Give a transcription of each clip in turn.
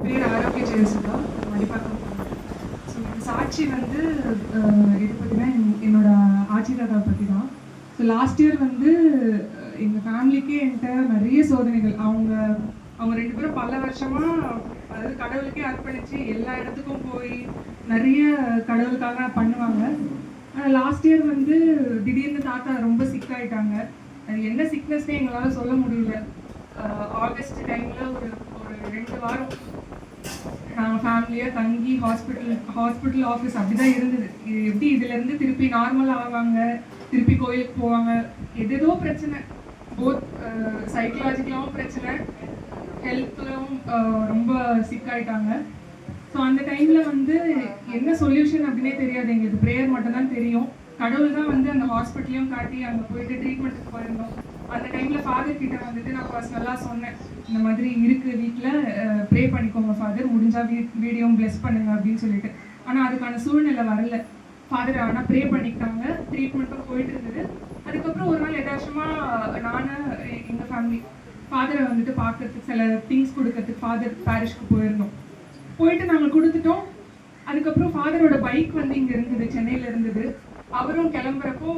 பேர் ஆரோக்கிய ஜெயசுதா மடிப்பாக்கம் ஸோ சாட்சி வந்து எது பற்றினா என்னோட ஆட்சி தாத்தா பற்றி தான் ஸோ லாஸ்ட் இயர் வந்து எங்கள் ஃபேமிலிக்கே என்கிட்ட நிறைய சோதனைகள். அவங்க அவங்க ரெண்டு பேரும் பல வருஷமா அதாவது கடவுளுக்கே அர்ப்பணிச்சு எல்லா இடத்துக்கும் போய் நிறைய கடவுளுக்காக பண்ணுவாங்க. ஆனால் லாஸ்ட் இயர் வந்து திடீர்னு தாத்தா ரொம்ப சிக்காயிட்டாங்க அது என்ன சிக்னஸ்னே எங்களால் சொல்ல முடியல. ஆகஸ்ட் டைமில் ஒரு ரெண்டு வாரம். நாங்கள் ஃபேமிலியாக தங்கி ஹாஸ்பிட்டல் ஹாஸ்பிட்டல் ஆஃபீஸ் அப்படிதான் இருந்தது. இது எப்படி இதுலேருந்து திருப்பி நார்மல் ஆவாங்க? திருப்பி கோயிலுக்கு போவாங்க? எதேதோ பிரச்சனை. போத் சைக்கலாஜிக்கலாகவும் பிரச்சனை. ஹெல்த்லவும் ரொம்ப சிக் ஆயிட்டாங்க. ஸோ அந்த டைமில் வந்து என்ன சொல்யூஷன் அப்படின்னே தெரியாது. எங்களுக்கு ப்ரேயர் மட்டும்தான் தெரியும். கடவுள் தான் வந்து அந்த ஹாஸ்பிட்டலையும் காட்டி அங்கே போயிட்டு ட்ரீட்மெண்ட்டுக்கு போயிருந்தோம். அந்த டைம்ல ஃபாதர் கிட்ட வந்துட்டு நான் பர்சனலாக சொன்னேன். இந்த மாதிரி இருக்கு வீட்டில் ப்ரே பண்ணிக்கோங்க ஃபாதர் முடிஞ்சா வீ வீடியோ பிளெஸ் பண்ணுங்க அப்படின்னு சொல்லிட்டு. ஆனால் அதுக்கான சூழ்நிலை வரல. ஃபாதர் ஆனால் ப்ரே பண்ணிக்கிட்டாங்க. ட்ரீட்மெண்ட்டும் போயிட்டு இருந்தது. அதுக்கப்புறம் ஒரு நாள் எதாச்சுமா நானும் எங்கள் ஃபேமிலி ஃபாதரை வந்துட்டு பார்க்கறதுக்கு சில திங்ஸ் கொடுக்கறதுக்கு ஃபாதர் பாரிஷ்க்கு போயிருந்தோம். போயிட்டு நாங்கள் கொடுத்துட்டோம். அதுக்கப்புறம் ஃபாதரோட பைக் வந்து இங்கே இருந்தது சென்னையில் இருந்தது. அவரும் கிளம்புறப்போ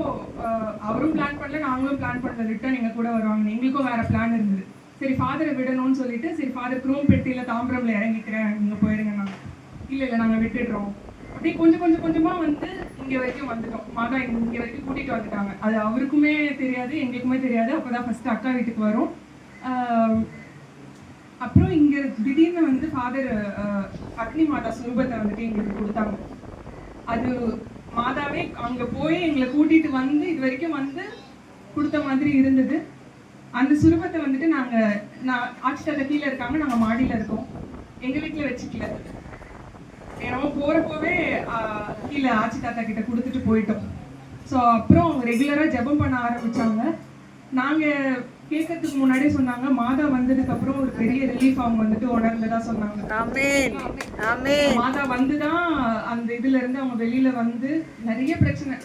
அவரும் பிளான் பண்ணல நாங்களும் பிளான் பண்ணல. ரிட்டர்ன் எங்கள் கூட வருவாங்க எங்களுக்கும் வேற பிளான் இருந்தது. சரி ஃபாதரை விடணும்னு சொல்லிட்டு சரி ஃபாதர் குரோம்பெட்டியில் தாம்பரம்ல இறங்கிக்கிறேன். நீங்கள் போயிடுங்க நான் இல்லை இல்லை நாங்கள் விட்டுடுறோம். அப்படியே கொஞ்சம் கொஞ்சம் கொஞ்சமா வந்து இங்க வரைக்கும் வந்துட்டோம். மாதா இங்க இங்க வரைக்கும் கூட்டிட்டு வந்துட்டாங்க. அது அவருக்குமே தெரியாது எங்களுக்குமே தெரியாது. அப்பதான் ஃபர்ஸ்ட் அக்கா வீட்டுக்கு வரும். ஆஹ் அப்புறம் இங்க திடீர்னு வந்து ஃபாதர் அக்னி மாதா சுரூபத்தை வந்துட்டு எங்களுக்கு கொடுத்தாங்க. அது மாதாவே அங்க போய் எங்களை கூட்டிட்டு வந்து இது வரைக்கும் வந்து கொடுத்த மாதிரி இருந்தது. அந்த சுரூபத்தை வந்துட்டு நாங்க நான் ஆட்சி தலை கீழே இருக்காங்க நாங்க மாடியில இருக்கோம். எங்க வீட்டுல வச்சுக்கல. நம்ம போறப்போவே ஆஹ், கீழே ஆச்சி தாத்தா கிட்ட கொடுத்துட்டு போயிட்டோம். ஸோ அப்புறம் அவங்க ரெகுலரா ஜெபம் பண்ண ஆரம்பிச்சாங்க. நாங்க கேட்கறதுக்கு முன்னாடியே சொன்னாங்க. மாதா வந்ததுக்கு அப்புறம் ஒரு பெரிய ரிலீஃப் அவங்க வந்துட்டு உணர்ந்ததா சொன்னாங்க. மாதா வந்துதான் அந்த இதுல இருந்து அவங்க வெளியில வந்து நிறைய பிரச்சனை.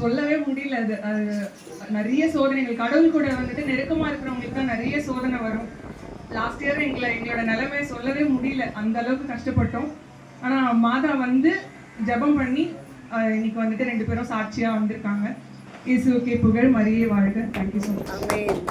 சொல்லவே முடியல அது. நிறைய சோதனைகள். கடவுள் கூட வந்துட்டு நெருக்கமா இருக்கிறவங்களுக்கு தான் நிறைய சோதனை வரும். லாஸ்ட் இயர் எங்களை எங்களோட நிலைமை சொல்லவே முடியல. அந்த அளவுக்கு கஷ்டப்பட்டோம். ஆனா மாதா வந்து ஜெபம் பண்ணி இன்னைக்கு வந்துட்டு ரெண்டு பேரும் சாட்சியா வந்திருக்காங்க. இயேசுவுக்கே புகழ் மரியே வாழ்க தேங்க்யூ ஸோ மச் ஆமென்